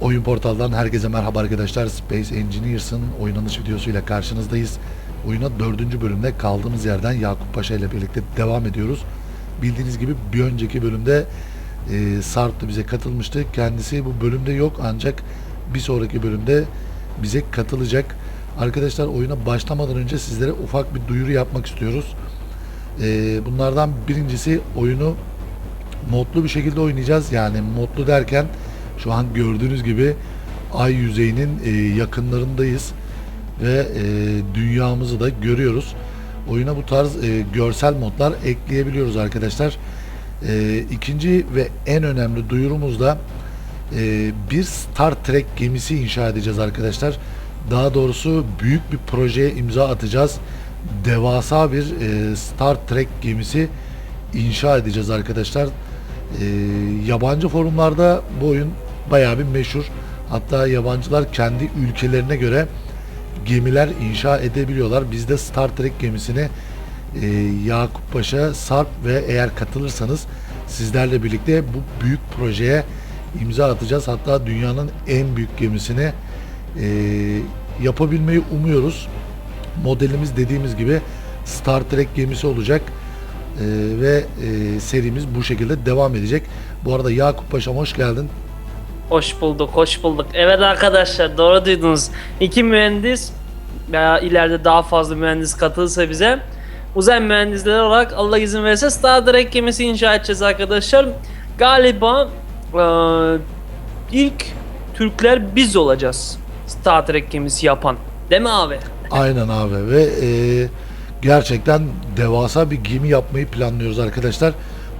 Oyun portaldan herkese merhaba arkadaşlar. Space Engineers'ın oynanış videosuyla karşınızdayız. Oyuna dördüncü bölümde kaldığımız yerden Yakup Paşa ile birlikte devam ediyoruz. Bildiğiniz gibi bir önceki bölümde e, Sarp da bize katılmıştı. Kendisi bu bölümde yok ancak bir sonraki bölümde bize katılacak. Arkadaşlar oyuna başlamadan önce sizlere ufak bir duyuru yapmak istiyoruz. E, bunlardan birincisi oyunu modlu bir şekilde oynayacağız. Yani modlu derken şu an gördüğünüz gibi ay yüzeyinin e, yakınlarındayız ve e, dünyamızı da görüyoruz. Oyuna bu tarz e, görsel modlar ekleyebiliyoruz arkadaşlar. E, ikinci ve en önemli duyurumuz da e, bir Star Trek gemisi inşa edeceğiz arkadaşlar. Daha doğrusu büyük bir projeye imza atacağız. Devasa bir e, Star Trek gemisi inşa edeceğiz arkadaşlar. E, yabancı forumlarda bu oyun bayağı bir meşhur. Hatta yabancılar kendi ülkelerine göre gemiler inşa edebiliyorlar. Biz de Star Trek gemisini e, Yakup Paşa, Sarp ve eğer katılırsanız sizlerle birlikte bu büyük projeye imza atacağız. Hatta dünyanın en büyük gemisini e, yapabilmeyi umuyoruz. Modelimiz dediğimiz gibi Star Trek gemisi olacak. E, ve e, serimiz bu şekilde devam edecek. Bu arada Yakup Paşa'm hoş geldin. Hoş bulduk, hoş bulduk. Evet arkadaşlar doğru duydunuz. İki mühendis veya ileride daha fazla mühendis katılırsa bize uzay mühendisleri olarak Allah izin verirse Star Trek gemisi inşa edeceğiz arkadaşlar. Galiba eee, ilk Türkler biz olacağız. Star Trek gemisi yapan. Değil mi abi? Aynen abi ve e, gerçekten devasa bir gemi yapmayı planlıyoruz arkadaşlar.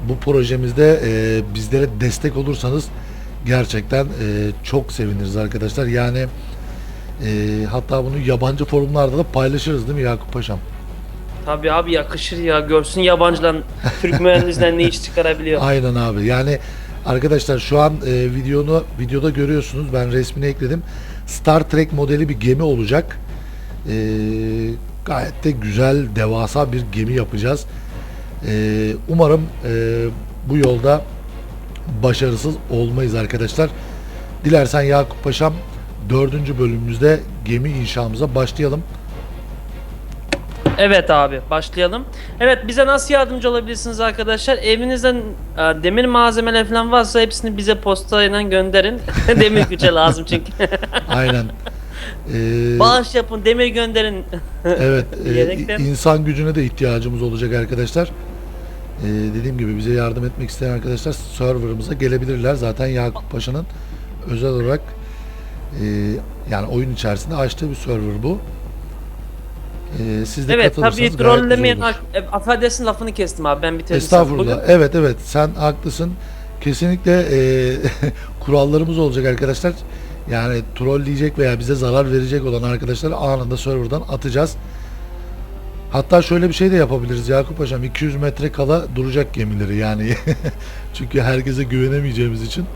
Bu projemizde e, bizlere destek olursanız gerçekten e, çok seviniriz arkadaşlar. Yani e, hatta bunu yabancı forumlarda da paylaşırız değil mi Yakup Paşam? Tabii abi yakışır ya. Görsün yabancılar Türk mühendisler ne iş çıkarabiliyor. Aynen abi. Yani arkadaşlar şu an e, videonu videoda görüyorsunuz. Ben resmini ekledim. Star Trek modeli bir gemi olacak. E, gayet de güzel, devasa bir gemi yapacağız. E, umarım e, bu yolda başarısız olmayız arkadaşlar. Dilersen Yakup Paşam dördüncü bölümümüzde gemi inşamıza başlayalım. Evet abi başlayalım. Evet bize nasıl yardımcı olabilirsiniz arkadaşlar? Evinizden e, demir malzemeler falan varsa hepsini bize postayla gönderin. demir güce lazım çünkü. Aynen. E, Bağış yapın demir gönderin. Evet, e, Diyerekten- insan gücüne de ihtiyacımız olacak arkadaşlar. E, dediğim gibi bize yardım etmek isteyen arkadaşlar serverımıza gelebilirler. Zaten Yakup Paşa'nın özel olarak e, yani oyun içerisinde açtığı bir server bu. E, siz de evet tabii olur. E, Affedersin lafını kestim abi ben bitirdim. Estağfurullah. Bugün Evet evet sen haklısın. Kesinlikle e, kurallarımız olacak arkadaşlar. Yani trolleyecek veya bize zarar verecek olan arkadaşları anında serverdan atacağız. Hatta şöyle bir şey de yapabiliriz Yakup Paşam. 200 metre kala duracak gemileri yani. Çünkü herkese güvenemeyeceğimiz için.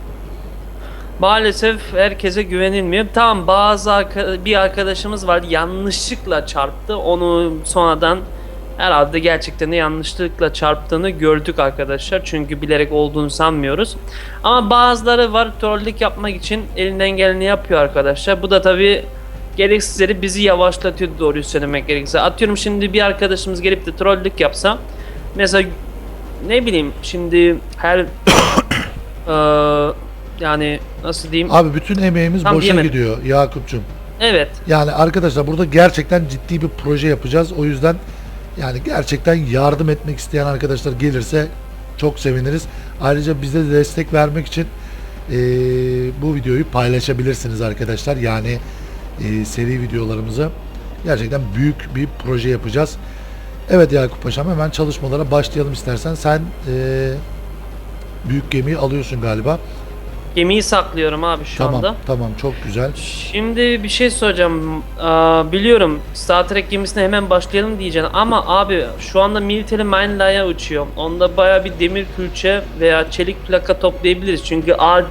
Maalesef herkese güvenilmiyor. Tamam bazı arka- bir arkadaşımız var yanlışlıkla çarptı. Onu sonradan herhalde gerçekten de yanlışlıkla çarptığını gördük arkadaşlar. Çünkü bilerek olduğunu sanmıyoruz. Ama bazıları var trollük yapmak için elinden geleni yapıyor arkadaşlar. Bu da tabi gereksizleri bizi yavaşlatıyor doğruyu söylemek gerekirse. Atıyorum şimdi bir arkadaşımız gelip de trollük yapsa mesela ne bileyim şimdi her eee, yani nasıl diyeyim? Abi bütün emeğimiz Tam boşa diyemedim. gidiyor Yakup'cum. Evet. Yani arkadaşlar burada gerçekten ciddi bir proje yapacağız. O yüzden yani gerçekten yardım etmek isteyen arkadaşlar gelirse çok seviniriz. Ayrıca bize de destek vermek için eee, bu videoyu paylaşabilirsiniz arkadaşlar. Yani eee, seri videolarımızı gerçekten büyük bir proje yapacağız. Evet Yakup Paşam hemen çalışmalara başlayalım istersen. Sen eee, büyük gemiyi alıyorsun galiba. Gemiyi saklıyorum abi şu tamam anda. tamam çok güzel. Şimdi bir şey soracağım. Aa, biliyorum Star Trek gemisine hemen başlayalım diyeceksin ama abi şu anda Military Mine'la'ya uçuyor. Onda baya bir demir külçe veya çelik plaka toplayabiliriz. Çünkü ağır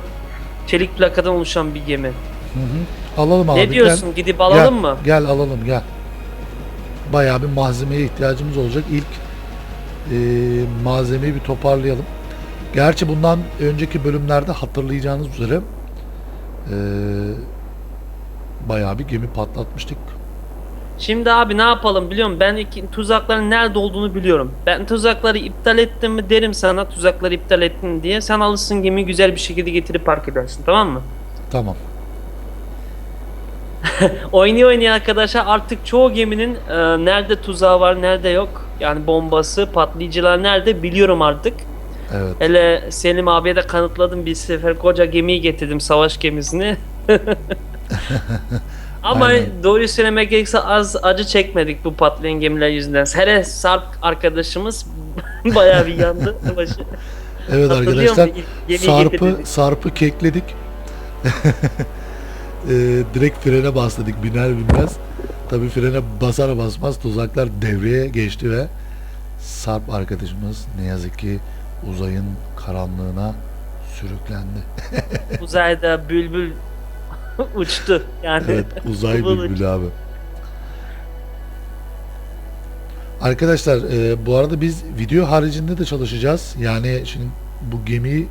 çelik plakadan oluşan bir gemi. Hı hı. Alalım abi. ne gel. diyorsun? Gidip alalım gel, mı? Gel alalım gel. Bayağı bir malzemeye ihtiyacımız olacak. İlk e, malzemeyi bir toparlayalım. Gerçi bundan önceki bölümlerde hatırlayacağınız üzere Ee, bayağı bir gemi patlatmıştık. Şimdi abi ne yapalım biliyor musun? Ben iki, tuzakların nerede olduğunu biliyorum. Ben tuzakları iptal ettim mi derim sana tuzakları iptal ettin diye. Sen alırsın gemiyi güzel bir şekilde getirip park edersin tamam mı? Tamam. Oynuyor oynuyor arkadaşlar artık çoğu geminin e, nerede tuzağı var nerede yok. Yani bombası patlayıcılar nerede biliyorum artık. Evet. Hele Selim abiye de kanıtladım bir sefer koca gemiyi getirdim savaş gemisini. Ama Aynen. doğruyu söylemek gerekirse az acı çekmedik bu patlayan gemiler yüzünden. Hele Sarp arkadaşımız bayağı bir yandı başı. Evet arkadaşlar sarpı sarpı kekledik. Ee, direkt frene bastırdık biner binmez. Tabii frene basar basmaz tuzaklar devreye geçti ve Sarp arkadaşımız ne yazık ki uzayın karanlığına sürüklendi. Uzayda bülbül uçtu yani. Evet uzay Bülbül bülbülü abi. Arkadaşlar e, bu arada biz video haricinde de çalışacağız. Yani şimdi bu gemiyi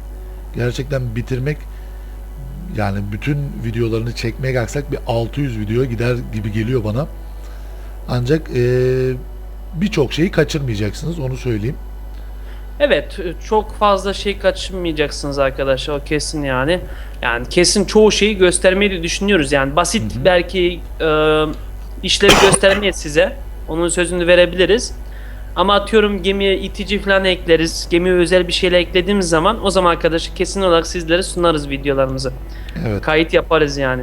gerçekten bitirmek yani bütün videolarını çekmeye kalksak bir 600 video gider gibi geliyor bana. Ancak e, birçok şeyi kaçırmayacaksınız onu söyleyeyim. Evet çok fazla şey kaçırmayacaksınız arkadaşlar o kesin yani. Yani kesin çoğu şeyi göstermeyi de düşünüyoruz yani basit belki e, işleri göstermeyiz size. Onun sözünü verebiliriz. Ama atıyorum gemiye itici falan ekleriz. Gemiye özel bir şeyle eklediğimiz zaman o zaman arkadaşlar kesin olarak sizlere sunarız videolarımızı. Evet. Kayıt yaparız yani.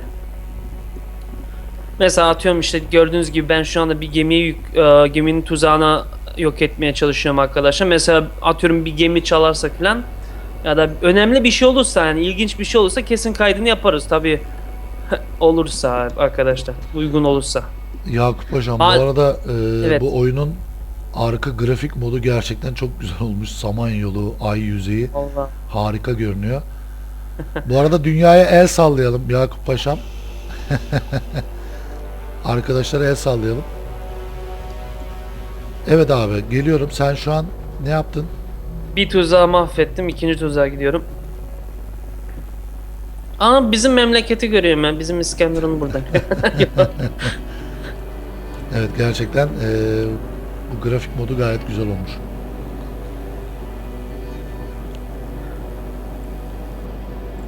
Mesela atıyorum işte gördüğünüz gibi ben şu anda bir gemiyi yük- e, geminin tuzağına yok etmeye çalışıyorum arkadaşlar. Mesela atıyorum bir gemi çalarsak falan ya da önemli bir şey olursa yani ilginç bir şey olursa kesin kaydını yaparız tabi olursa arkadaşlar uygun olursa. Yakup Hocam bu Aa, arada e, evet. bu oyunun arka grafik modu gerçekten çok güzel olmuş. Samanyolu, ay yüzeyi. Allah. Harika görünüyor. Bu arada dünyaya el sallayalım Yakup Paşam. Arkadaşlara el sallayalım. Evet abi geliyorum. Sen şu an ne yaptın? Bir tuzağı mahvettim ikinci tuzağa gidiyorum. Aa bizim memleketi görüyorum ben bizim İskenderun burada. Evet gerçekten eee, bu grafik modu gayet güzel olmuş.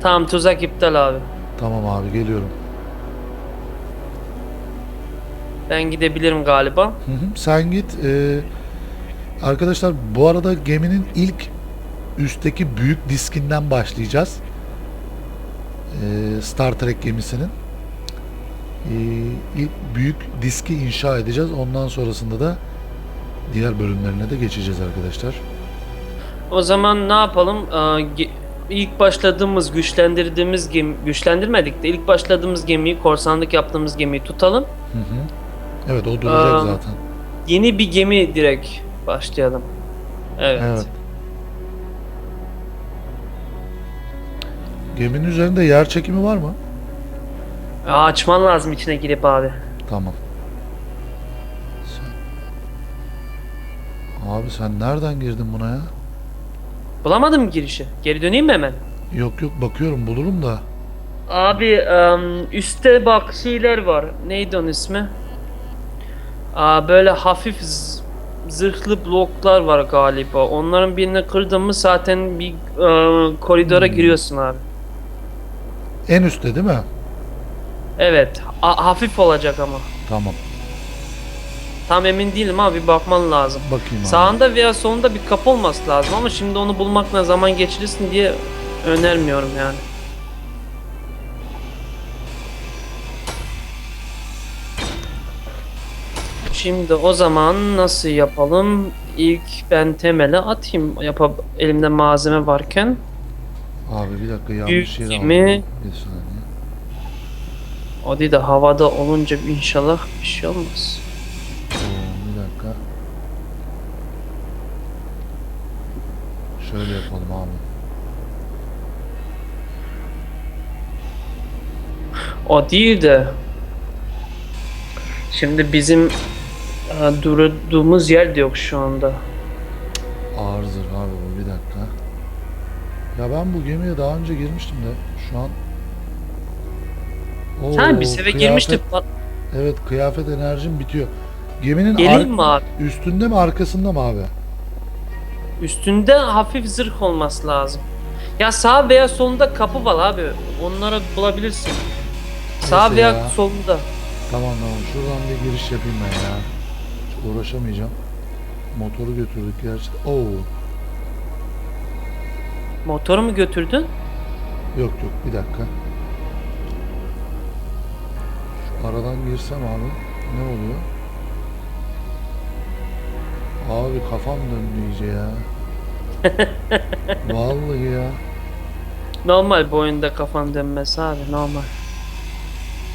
tamam tuzak iptal abi. Tamam abi geliyorum. Ben gidebilirim galiba. Hı hı, Sen git. eee, arkadaşlar bu arada geminin ilk üstteki büyük diskinden başlayacağız. Eee, Star Trek gemisinin. Eee, ilk büyük diski inşa edeceğiz. Ondan sonrasında da diğer bölümlerine de geçeceğiz arkadaşlar. O zaman ne yapalım? Ee, İlk başladığımız, güçlendirdiğimiz gemi, güçlendirmedik de ilk başladığımız gemiyi, korsanlık yaptığımız gemiyi tutalım. Hı hı. Evet o duracak Aa, zaten. Yeni bir gemi direkt başlayalım. Evet. Evet. Geminin üzerinde yer çekimi var mı? Aa, açman lazım içine girip abi. Tamam. Abi sen nereden girdin buna ya? Bulamadım girişi? Geri döneyim mi hemen? Yok yok bakıyorum bulurum da. Abi em, üstte bak şeyler var. Neydi onun ismi? Aa, böyle hafif zırhlı bloklar var galiba. Onların birini kırdın mı zaten bir e, koridora giriyorsun abi. En üstte değil mi? Evet. a- hafif olacak ama. Tamam. Tam emin değilim abi bakman lazım. Bakayım abi. Sağında veya solunda bir kapı olması lazım ama şimdi onu bulmakla zaman geçirirsin diye önermiyorum yani. Şimdi o zaman nasıl yapalım? İlk ben temele atayım yapab elimde malzeme varken. Abi bir dakika yanlış Büyük yere gemi- aldım. Bir saniye. O değil de havada olunca inşallah bir şey olmaz. Şöyle yapalım abi. O değil de Şimdi bizim e, durduğumuz yer de yok şu anda. Ağır zırh abi bu bir dakika. Ya ben bu gemiye daha önce girmiştim de şu an Oo, Sen bir seve kıyafet- girmiştik. Evet kıyafet enerjim bitiyor. Geminin Geleyim mi abi? üstünde mi arkasında mı abi? Üstünde hafif zırh olması lazım. Ya sağ veya solunda kapı var abi. Onları bulabilirsin. Sağ Nasıl veya ya? solunda. Tamam tamam şuradan bir giriş yapayım ben ya. Hiç uğraşamayacağım. Motoru götürdük gerçi. Oo. Motoru mu götürdün? Yok yok bir dakika. Şu aradan girsem abi ne oluyor? Abi kafam döndü iyice ya. Vallahi ya. Normal bu oyunda kafan dönmesi abi normal.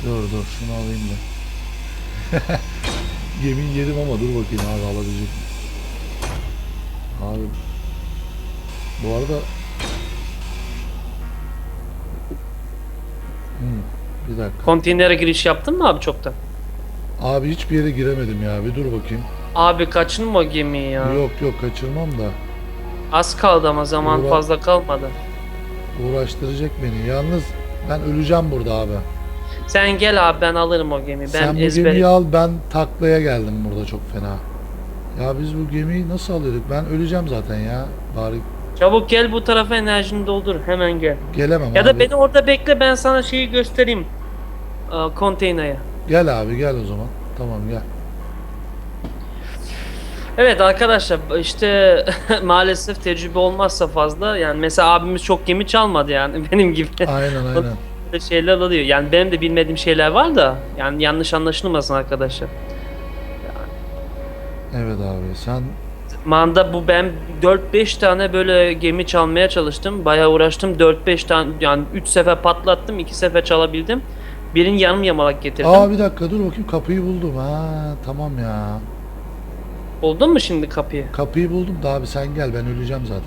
Dur dur şunu alayım da. Yemin yedim ama dur bakayım abi alabilecek miyim? Abi bu arada Hmm, bir dakika. Konteynere giriş yaptın mı abi çoktan? Abi hiçbir yere giremedim ya. Bir dur bakayım. Abi kaçın o gemiyi ya? Yok yok kaçırmam da. Az kaldı ama zaman Uğra- fazla kalmadı. Uğraştıracak beni. Yalnız ben öleceğim burada abi. Sen gel abi ben alırım o gemiyi. Ben Sen bu ezber. gemiyi al ben taklaya geldim burada çok fena. Ya biz bu gemiyi nasıl alıyorduk? Ben öleceğim zaten ya. Bari Çabuk gel bu tarafa enerjini doldur. Hemen gel. gelemem Ya abi. da beni orada bekle ben sana şeyi göstereyim. Aa, Konteynere. Gel abi gel o zaman. Tamam gel. Evet arkadaşlar işte maalesef tecrübe olmazsa fazla yani mesela abimiz çok gemi çalmadı yani benim gibi Aynen aynen. Böyle şeyler oluyor. Yani benim de bilmediğim şeyler var da yani yanlış anlaşılmasın arkadaşlar. Evet abi sen Manda bu ben 4-5 tane böyle gemi çalmaya çalıştım. Bayağı uğraştım. 4-5 tane yani 3 sefer patlattım, 2 sefer çalabildim. Birini yarım yamalak getirdim. Aa bir dakika dur bakayım kapıyı buldum. Ha tamam ya. Buldun mu şimdi kapıyı? Kapıyı buldum da abi sen gel ben öleceğim zaten.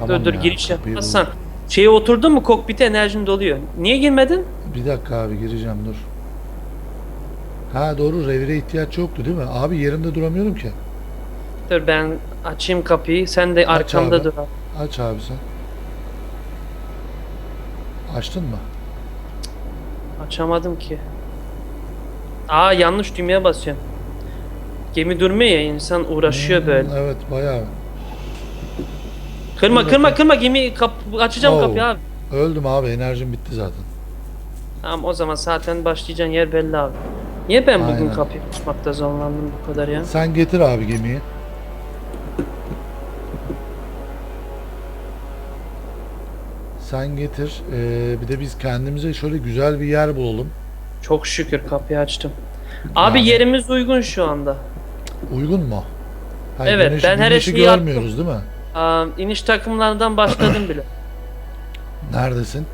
Tamam dur dur ya, giriş kapıyı yapmazsan. buldum. Şeye oturdun mu kokpite enerjin doluyor. Niye girmedin? Bir dakika abi gireceğim dur. Ha doğru revire ihtiyaç yoktu değil mi? Abi yerimde duramıyorum ki. Dur ben açayım kapıyı. Sen de Aç arkamda abi. dur. abi. Aç abi sen. Açtın mı? Açamadım ki. Aa yanlış düğmeye basıyorum. Gemi durmuyor ya insan uğraşıyor Hmm, böyle. Evet bayağı. Kırma dur kırma kırma gemi kap açacağım Oo. kapıyı abi. Öldüm abi enerjim bitti zaten. Tamam o zaman zaten başlayacağın yer belli abi. Niye ben bugün Aynen. kapıyı açmakta zorlandım bu kadar ya? Sen getir abi gemiyi. Sen getir. Ee, bir de biz kendimize şöyle güzel bir yer bulalım. Çok şükür kapıyı açtım. Abi Yani- yerimiz uygun şu anda. Uygun mu? Ha, Evet, güneş- ben her şeyi görmüyoruz değil mi? Aa, iniş takımlarından başladım bile. Neredesin?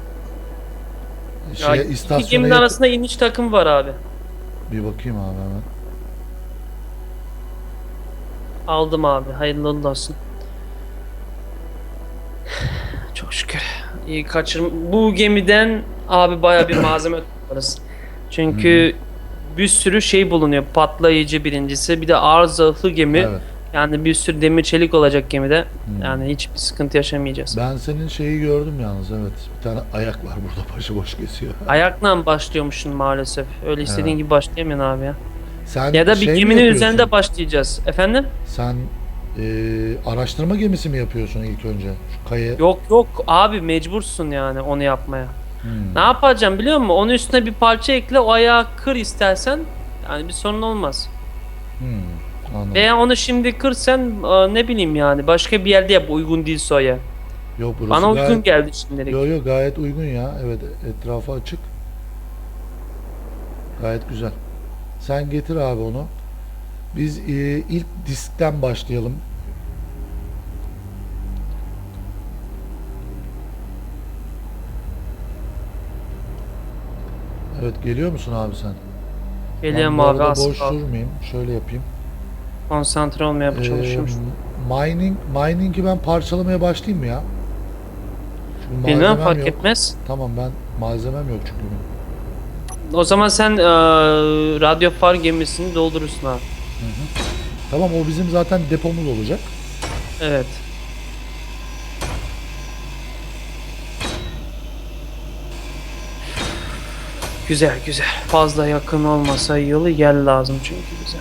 Ya, Şey, iki istasyona yakın- arasında iniş takım var abi. Bir bakayım abi hemen. Aldım abi. Hayırlı olsun. Çok şükür. İyi kaçırm. Bu gemiden abi baya bir malzeme toplarız. Çünkü bir sürü şey bulunuyor. Patlayıcı birincisi. Bir de ağır zırhlı gemi. Evet. Yani bir sürü demir çelik olacak gemide. Hmm. Yani hiçbir sıkıntı yaşamayacağız. Ben senin şeyi gördüm yalnız evet. Bir tane ayak var burada başıboş kesiyor. Ayakla mı başlıyormuşsun maalesef? Öyle istediğin Evet. gibi başlayamıyorsun abi ya. Sen Ya da bir şey mi geminin üzerinde başlayacağız. Efendim? Sen e, araştırma gemisi mi yapıyorsun ilk önce? Şu kayı. Yok yok abi mecbursun yani onu yapmaya. Hmm. Ne yapacağım biliyor musun? Onun üstüne bir parça ekle o ayağı kır istersen. Yani bir sorun olmaz. Hmm. Anladım. Veya onu şimdi kır sen e, ne bileyim yani başka bir yerde yap uygun değilse o ya. Yok burası Bana uygun gayet, geldi şimdilik. Yo yo gayet uygun ya. Evet etrafı açık. Gayet güzel. Sen getir abi onu. Biz e, ilk diskten başlayalım. Evet geliyor musun abi sen? Geliyorum Ben bu abi arada az boş kal. durmayayım. Şöyle yapayım. Konsantre olmaya Ee, çalışıyorum. mining mining'i ben parçalamaya başlayayım mı ya? Çünkü Bilmem fark yok. etmez. Tamam ben malzemem yok çünkü benim. O zaman sen e, radyo far gemisini doldurursun abi. Tamam o bizim zaten depomuz olacak. Evet. Güzel güzel. Fazla yakın olmasa yolu yer lazım çünkü bize.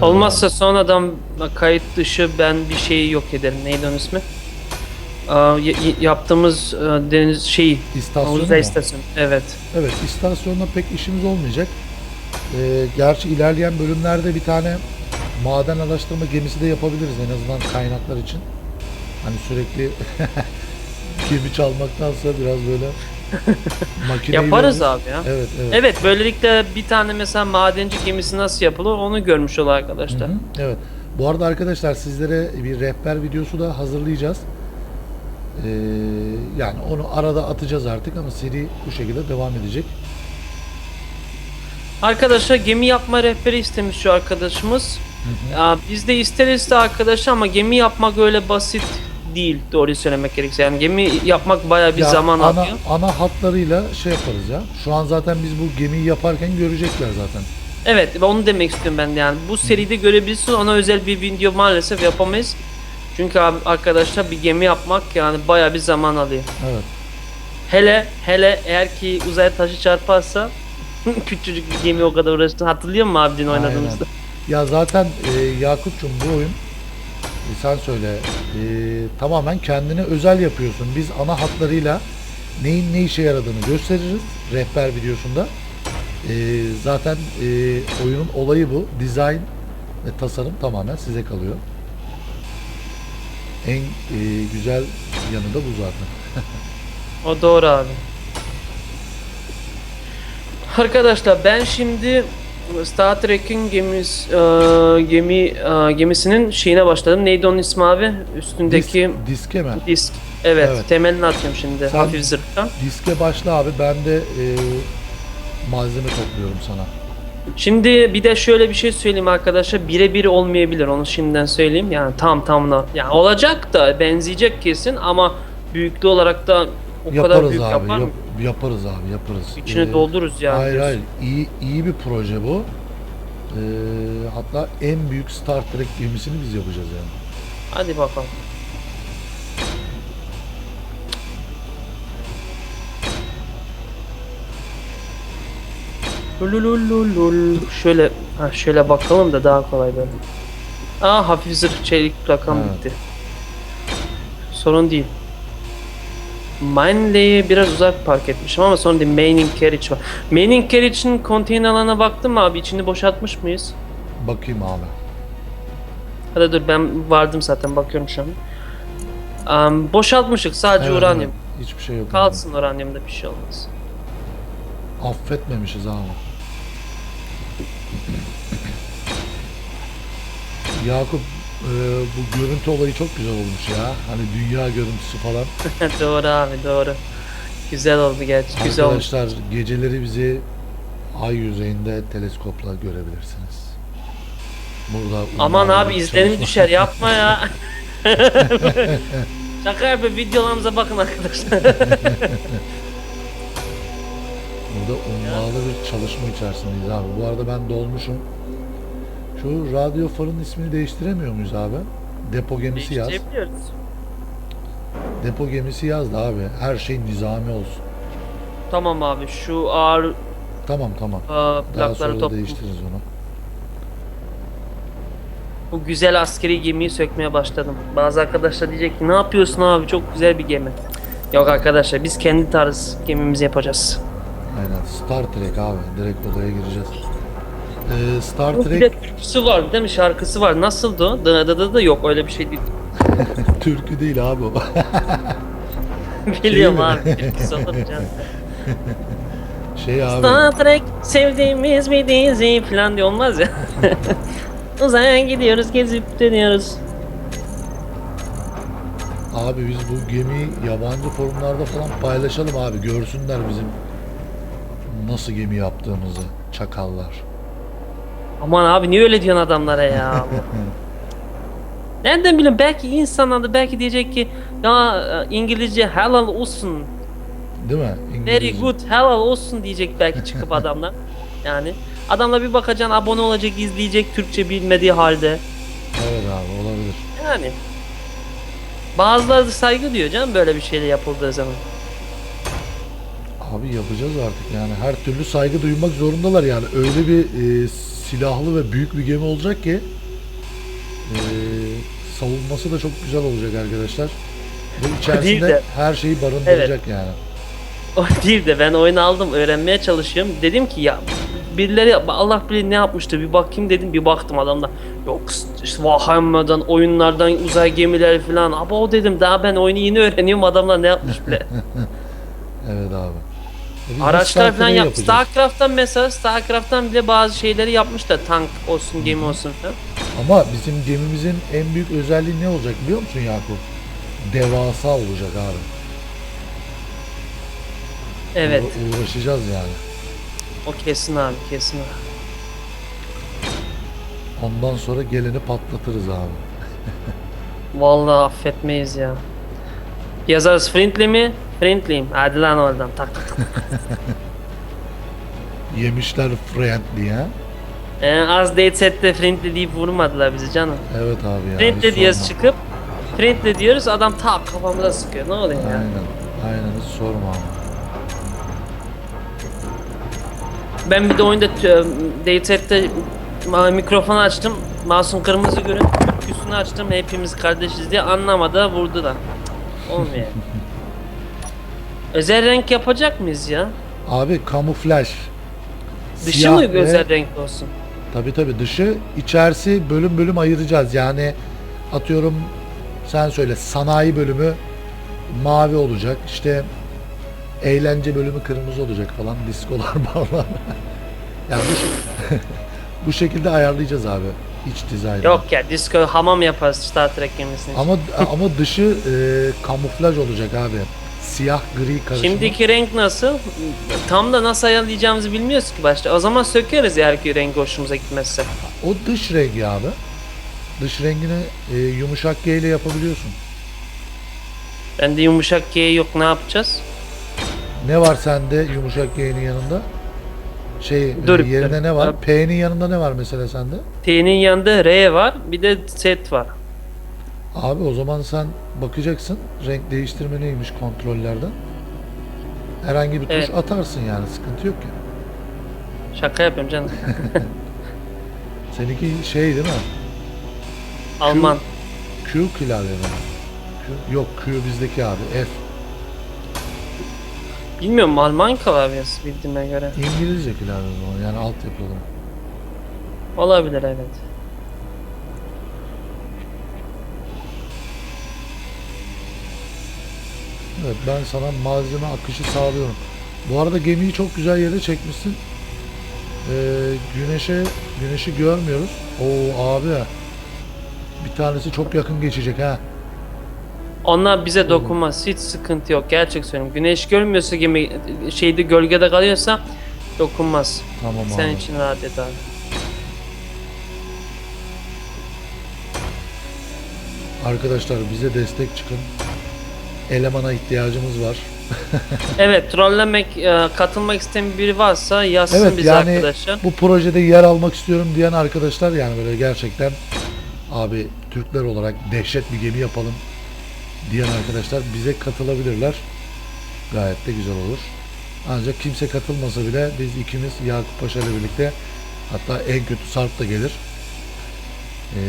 Olmazsa sonradan kayıt dışı ben bir şeyi yok ederim. Neydi onun ismi? Yaptığımız e, deniz şeyi. Mu? istasyonu. Evet. Evet istasyonda pek işimiz olmayacak. Ee, gerçi ilerleyen bölümlerde bir tane maden araştırma gemisi de yapabiliriz en azından kaynaklar için. Hani sürekli gemi çalmaktansa biraz böyle makineyle... Yaparız abi ya. Evet evet. Evet böylelikle bir tane mesela madenci gemisi nasıl yapılır onu görmüş ol arkadaşlar. Hı hı, Evet. Bu arada arkadaşlar sizlere bir rehber videosu da hazırlayacağız. Ee, yani onu arada atacağız artık ama seri bu şekilde devam edecek. Arkadaşlar gemi yapma rehberi istemiş şu arkadaşımız. Ya, biz de isteriz de arkadaşlar ama gemi yapmak öyle basit değil doğruyu söylemek gerekirse. Yani gemi yapmak bayağı bir Ya zaman ana, alıyor. ana hatlarıyla şey yaparız ya. Şu an zaten biz bu gemiyi yaparken görecekler zaten. Evet ve onu demek istiyorum ben de yani. Bu seride görebilirsin ona özel bir video maalesef yapamayız. Çünkü abi, arkadaşlar bir gemi yapmak yani bayağı bir zaman alıyor. Evet. Hele hele eğer ki uzay taşı çarparsa küçücük bir gemi o kadar uğraştın. Hatırlıyor musun abi dün oynadığımızda? Ya zaten e, Yakup'cum bu oyun sen söyle e, tamamen kendine özel yapıyorsun. Biz ana hatlarıyla neyin ne işe yaradığını gösteririz rehber videosunda. E, zaten e, oyunun olayı bu. Dizayn ve tasarım tamamen size kalıyor. En e, güzel yanı da bu zaten. O doğru abi. Arkadaşlar ben şimdi Star Trek'in gemis, e, gemi e, gemisinin şeyine başladım. Neydi onun ismi abi? Üstündeki Dis- diske mi? disk. Evet, Evet. temelini atıyorum şimdi Sen- hafif zırhtan. Diske başla abi. Ben de e, malzeme topluyorum sana. Şimdi bir de şöyle bir şey söyleyeyim arkadaşlar. Birebir olmayabilir onu şimdiden söyleyeyim. Yani tam tamına. Yani olacak da benzeyecek kesin ama büyüklüğü olarak da o kadar yaparız büyük abi. yapar mı? yap- yaparız abi. Yaparız. İçine Ee, doldururuz yani. Hayır diyorsun. hayır. İyi, iyi bir proje bu. Ee, hatta en büyük Star Trek gemisini biz yapacağız yani. Hadi bakalım. Lulululul. Şöyle ha şöyle bakalım da daha kolay böyle. Aa hafif zırh çelik rakam Evet. bitti. Sorun değil. Manley'i biraz uzak park etmişim ama sonra değil Maining Carriage var. Maining Carriage'in konteyner alanına baktın mı abi? İçini boşaltmış mıyız? Bakayım abi. Hadi dur ben vardım zaten bakıyorum şu an. Am, boşaltmışık sadece Evet, uranyum. evet. Hiçbir şey yok. Kalsın uranyumda bir şey olmaz. abi. Affetmemişiz abi. Yakup e, bu görüntü olayı çok güzel olmuş ya. Hani dünya görüntüsü falan. doğru abi doğru. Güzel oldu gerçi güzel olmuş. Arkadaşlar geceleri bizi ay yüzeyinde teleskopla görebilirsiniz. Burada Aman abi izlenim düşer yapma ya. Şaka yapıyorum videolarımıza bakın arkadaşlar. Burada ummalı bir çalışma içerisindeyiz abi. Bu arada ben dolmuşum. Şu radyo farın ismini değiştiremiyor muyuz abi? Depo gemisi yaz. Değiştirebiliyoruz. Depo gemisi yaz da abi. Her şey nizami olsun. Tamam abi şu ağır Tamam tamam. aa, Daha sonra topla. değiştiririz onu. Bu güzel askeri gemiyi sökmeye başladım. Bazı arkadaşlar diyecek ki ne yapıyorsun abi çok güzel bir gemi. Yok arkadaşlar biz kendi tarz gemimizi yapacağız. Aynen. Star Trek abi. Direkt odaya gireceğiz. Ee, Star Bir Trek de türküsü var değil mi? Şarkısı var. Nasıldı o? Dı dı dı dı yok öyle bir şey değil. türkü değil abi o. Biliyorum mi? abi. Türküsü olur canım. şey abi. Star Trek sevdiğimiz bir dizi falan diye olmaz ya. Uzaya gidiyoruz gezip dönüyoruz. Abi biz bu gemiyi yabancı forumlarda falan paylaşalım abi. Görsünler bizim nasıl gemi yaptığımızı. Çakallar. Aman abi niye öyle diyorsun adamlara ya? Nereden bileyim belki insan adı belki diyecek ki ya e, İngilizce helal olsun. Değil mi? Very İngilizce. good helal olsun diyecek belki çıkıp adamlar. Yani adamla bir bakacaksın abone olacak izleyecek Türkçe bilmediği halde. Evet abi olabilir. Yani Bazıları da saygı diyor canım böyle bir şeyle yapıldığı zaman. Abi yapacağız artık yani her türlü saygı duymak zorundalar yani öyle bir e, silahlı ve büyük bir gemi olacak ki e, savunması da çok güzel olacak arkadaşlar. Ve içerisinde de- her şeyi barındıracak yani. O değil de ben oyunu aldım öğrenmeye çalışıyorum. Dedim ki ya birileri Allah bilir ne yapmıştı bir bakayım dedim bir baktım adamda yok işte Warhammer'dan oyunlardan uzay gemileri falan ama o dedim daha ben oyunu yeni öğreniyorum adamlar ne yapmış bile. Evet abi. E Araçlar falan yap. yapacağız. Starcraft'tan mesela Starcraft'tan bile bazı şeyleri yapmışlar. Tank olsun, gemi olsun falan. Ama bizim gemimizin en büyük özelliği ne olacak biliyor musun Yakup? Devasa olacak abi. Evet. Uğra- uğraşacağız yani. O kesin abi, kesin abi. Ondan sonra geleni patlatırız abi. Vallahi affetmeyiz ya. Yazarız friendly mi? Friendly'yim. Hadi lan oradan tak tak. Yemişler friendly ya. Ee, az date sette friendly deyip vurmadılar bizi canım. Evet abi ya. Friendly hiç diyoruz sorma. çıkıp friendly diyoruz adam tak kafamıza sıkıyor. Ne oluyor ya? Aynen. Aynen hiç sorma abi. Ben bir de oyunda t- date sette ma- mikrofonu açtım. Masum kırmızı görün. Türküsünü açtım. Hepimiz kardeşiz diye anlamadı vurdu da. Olmuyor. Özel renk yapacak mıyız ya? Abi kamuflaj. Dışı Siyah mı ve- özel renk olsun? Tabii tabii dışı içerisi bölüm bölüm ayıracağız. Yani atıyorum sen söyle sanayi bölümü mavi olacak. İşte eğlence bölümü kırmızı olacak falan. Diskolar barlar. yani bu, bu şekilde ayarlayacağız abi. iç dizaynı. Yok ya disco hamam yaparız Star Trek gemisinin. Ama ama dışı e, kamuflaj olacak abi. Siyah gri karışımı. Şimdiki renk nasıl? Tam da nasıl ayarlayacağımızı bilmiyoruz ki başta. O zaman sökeriz eğer ki renk hoşumuza gitmezse. O dış rengi abi. Dış rengini e, yumuşak G ile yapabiliyorsun. Bende yumuşak G yok ne yapacağız? Ne var sende yumuşak G'nin yanında? Şey Dur, e, yerine dur. ne var? P'nin yanında ne var mesela sende? T'nin yanında R var bir de Z var. Abi o zaman sen bakacaksın renk değiştirme neymiş kontrollerden. Herhangi bir tuş Evet. atarsın yani sıkıntı yok ki. Şaka yapıyorum canım. Seninki şey değil mi? Alman. Q klavye mi? Q, yok Q bizdeki abi F. Bilmiyorum Alman klavyesi bildiğime göre. İngilizce klavye o zaman yani altyapılı. Olabilir evet. Evet ben sana malzeme akışı sağlıyorum. Bu arada gemiyi çok güzel yere çekmişsin. Ee, güneşe güneşi görmüyoruz. Oo abi. Bir tanesi çok yakın geçecek ha. Onlar bize dokunmaz. Hiç sıkıntı yok. Gerçek söylüyorum. Güneş görmüyorsa gibi şeyde gölgede kalıyorsa dokunmaz. Tamam abi. Sen için rahat et abi. Arkadaşlar bize destek çıkın. Elemana ihtiyacımız var. Evet trollemek, e, katılmak isteyen biri varsa yazsın Evet bize yani arkadaşlar. bu projede yer almak istiyorum diyen arkadaşlar yani böyle gerçekten abi Türkler olarak dehşet bir gemi yapalım diyen arkadaşlar bize katılabilirler. Gayet de güzel olur. Ancak kimse katılmasa bile biz ikimiz Yakup Paşa ile birlikte hatta en kötü Sarp da gelir. Ee,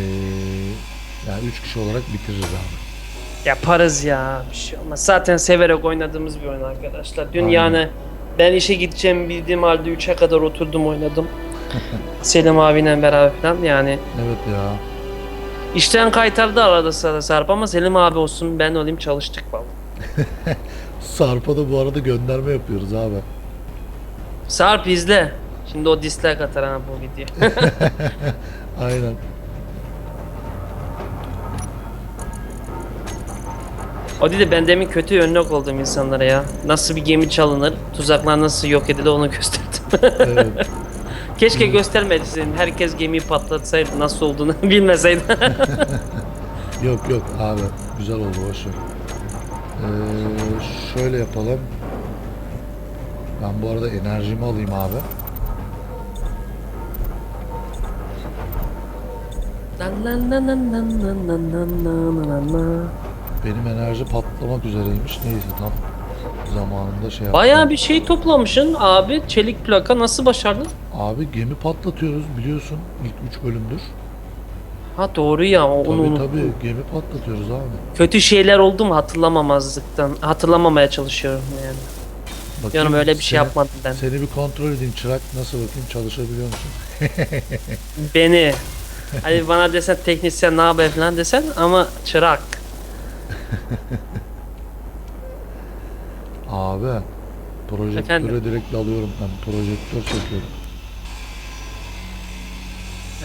yani üç kişi olarak bitiririz abi. Yaparız ya bir şey olmaz. Zaten severek oynadığımız bir oyun arkadaşlar. Dün Aynen. yani ben işe gideceğimi bildiğim halde 3'e kadar oturdum oynadım. Selim abiyle beraber falan yani. Evet ya. İşten kaytardı arada sırada Sarp ama Selim abi olsun ben olayım çalıştık vallahi. Sarp'a da bu arada gönderme yapıyoruz abi. Sarp izle. Şimdi o dislike atar ha bu video. Aynen. O değil de ben demin kötü örnek oldum insanlara ya. Nasıl bir gemi çalınır, tuzaklar nasıl yok edilir onu gösterdim. Evet. Keşke göstermediydim. Herkes gemiyi patlatsaydı nasıl olduğunu bilmeseydi. Yok yok abi güzel oldu boş ver. Ee, şöyle yapalım. Ben bu arada enerjimi alayım abi. Lan lan lan lan lan lan lan lan lan lan. Benim enerji patlamak üzereymiş. Neyse tam zamanında şey yaptım. Bayağı bir şey toplamışsın abi. Çelik plaka nasıl başardın? Abi gemi patlatıyoruz biliyorsun ilk 3 bölümdür. Ha doğru ya onu Tabii unuttum. tabii gemi patlatıyoruz abi. Kötü şeyler oldu mu hatırlamamazlıktan hatırlamamaya çalışıyorum yani. Bakayım, Diyorum öyle bir şey seni- yapmadım ben. Seni bir kontrol edeyim çırak nasıl bakayım çalışabiliyor musun? Beni Hani bana desen teknisyen ne haber falan desen ama çırak. Abi projektöre Efendim? direkt alıyorum ben projektör çekiyorum.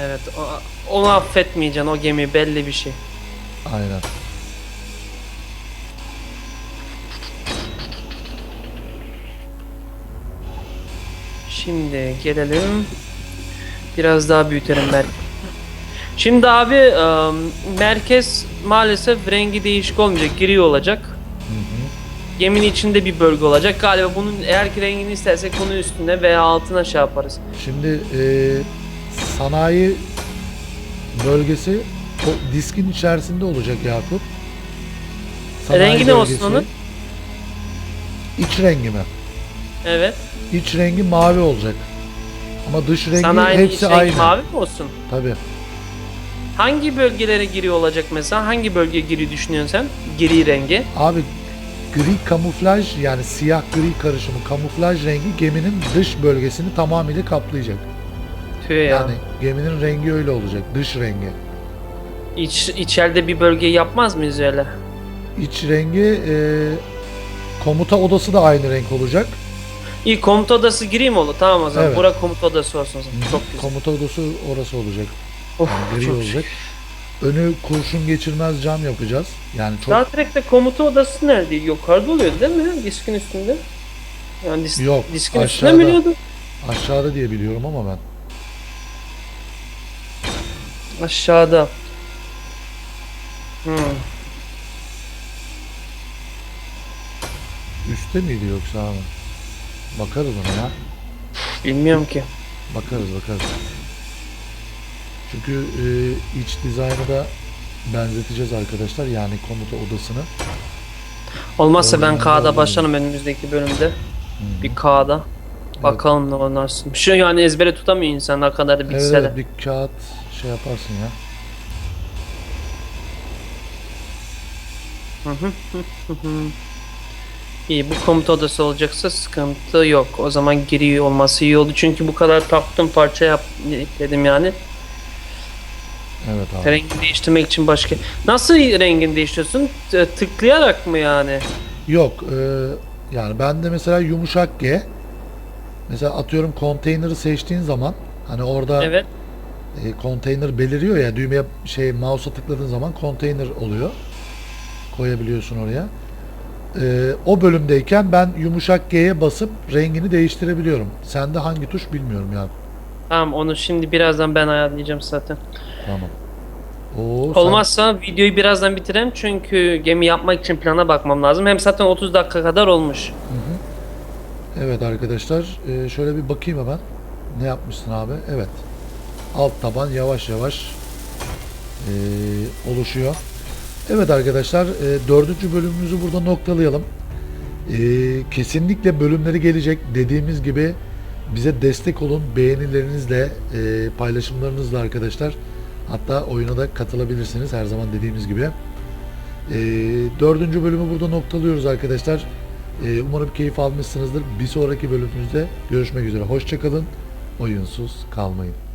Evet o- onu affetmeyeceksin o gemi belli bir şey. Aynen. Şimdi gelelim. Biraz daha büyütelim merkez. Şimdi abi e, merkez maalesef rengi değişik olmayacak. Gri olacak. Geminin içinde bir bölge olacak. Galiba bunun eğer ki rengini istersek bunu üstüne veya altına şey yaparız. Şimdi eee, sanayi bölgesi o diskin içerisinde olacak Yakup. rengi ne olsun onun? İç rengi mi? Evet. İç rengi mavi olacak. Ama dış rengi Sanayinin hepsi iç rengi aynı. mavi mi olsun? Tabii. Hangi bölgelere giri olacak mesela? Hangi bölge giri düşünüyorsun sen? Gri rengi. Abi gri kamuflaj yani siyah gri karışımı kamuflaj rengi geminin dış bölgesini tamamıyla kaplayacak. Tüh ya. Yani geminin rengi öyle olacak. Dış rengi. İç, içeride bir bölge yapmaz mıyız öyle? İç rengi eee, komuta odası da aynı renk olacak. İyi komuta odası gireyim olur? Tamam o zaman. Evet. Bura komuta odası olsun. Çok güzel. Komuta odası orası olacak. Of, Yani gri çok olacak. Önü kurşun geçirmez cam yapacağız. Yani çok Star Trek'te komuta odası nerede? Yukarıda oluyor değil mi? Diskin üstünde. Yani dis- Yok, diskin aşağıda. üstünde mi oluyordu? aşağıda diye biliyorum ama ben. Aşağıda. Hmm. Üstte miydi yoksa abi? Bakarız ona ya. Bilmiyorum ki. Bakarız bakarız. Çünkü e, iç dizaynı da benzeteceğiz arkadaşlar. Yani komuta odasını. Olmazsa ben K'da da başlarım önümüzdeki bölümde. Bir K'da. Bakalım ne oynarsın. Şey yani ezbere tutamıyor insan ne kadar da Evet, bitse de. evet, bir kağıt şey yaparsın ya. İyi bu komuta odası olacaksa sıkıntı yok. O zaman giri olması iyi oldu. Çünkü bu kadar taktım parça yap dedim yani. Evet abi. Rengini değiştirmek için başka. Nasıl rengini değiştiriyorsun? T- tıklayarak mı yani? Yok e, yani ben de mesela yumuşak G mesela atıyorum konteyneri seçtiğin zaman hani orada Evet. e, konteyner beliriyor ya düğmeye şey mouse'a tıkladığın zaman konteyner oluyor. Koyabiliyorsun oraya. E, o bölümdeyken ben yumuşak G'ye basıp rengini değiştirebiliyorum. Sende hangi tuş bilmiyorum ya. Tamam onu şimdi birazdan ben ayarlayacağım zaten. Tamam. Oo, sen- Olmazsa videoyu birazdan bitireyim çünkü gemi yapmak için plana bakmam lazım. Hem zaten 30 dakika kadar olmuş. Evet arkadaşlar e, şöyle bir bakayım hemen. Ne yapmışsın abi? Evet. Alt taban yavaş yavaş e, oluşuyor. Evet arkadaşlar e, dördüncü bölümümüzü burada noktalayalım. E, kesinlikle bölümleri gelecek. Dediğimiz gibi bize destek olun. Beğenilerinizle, e, paylaşımlarınızla arkadaşlar. Hatta oyuna da katılabilirsiniz her zaman dediğimiz gibi. E, dördüncü bölümü burada noktalıyoruz arkadaşlar. E, umarım keyif almışsınızdır. Bir sonraki bölümümüzde görüşmek üzere. Hoşçakalın. Oyunsuz kalmayın.